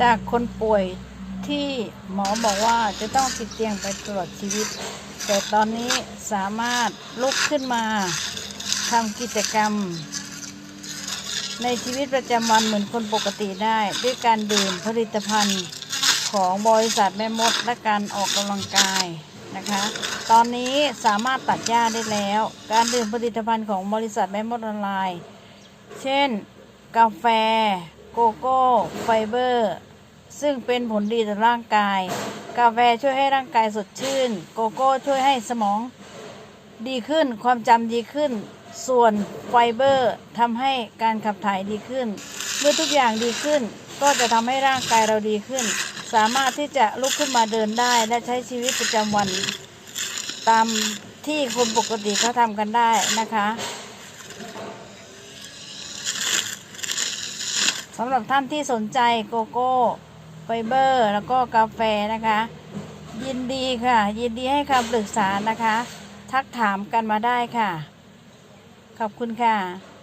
จากคนป่วยที่หมอบอกว่าจะต้องติดเตียงไปตลอดชีวิต แต่ตอนนี้สามารถลุกขึ้นมาทำกิจกรรม ในชีวิตประจำวันเหมือนคนปกติได้ ด้วยการดื่มผลิตภัณฑ์ของบริษัทแม่มดและการออกกำลังกายนะคะ ตอนนี้สามารถตัดหญ้าได้แล้ว การดื่มผลิตภัณฑ์ของบริษัทแม่มดออนไลน์ เช่น กาแฟ โกโก้ไฟเบอร์ ซึ่งเป็นผลดีต่อร่างกาย กาแฟช่วยให้ร่างกายสดชื่น โกโก้ช่วยให้สมอง ดีขึ้นความจำดีขึ้น ส่วนไฟเบอร์ทำให้การขับถ่ายดีขึ้น เมื่อทุกอย่างดีขึ้น ก็จะทำให้ร่างกายเราดีขึ้น สามารถที่จะลุกขึ้นมาเดินได้และใช้ชีวิตประจำวัน ตามที่คนปกติเขาทำกันได้นะคะ สำหรับท่านที่สนใจโกโก้ไฟเบอร์ แล้วก็กาแฟนะคะ ยินดีค่ะ ยินดีให้คำปรึกษานะคะ ทักถามกันมาได้ค่ะ ขอบคุณค่ะ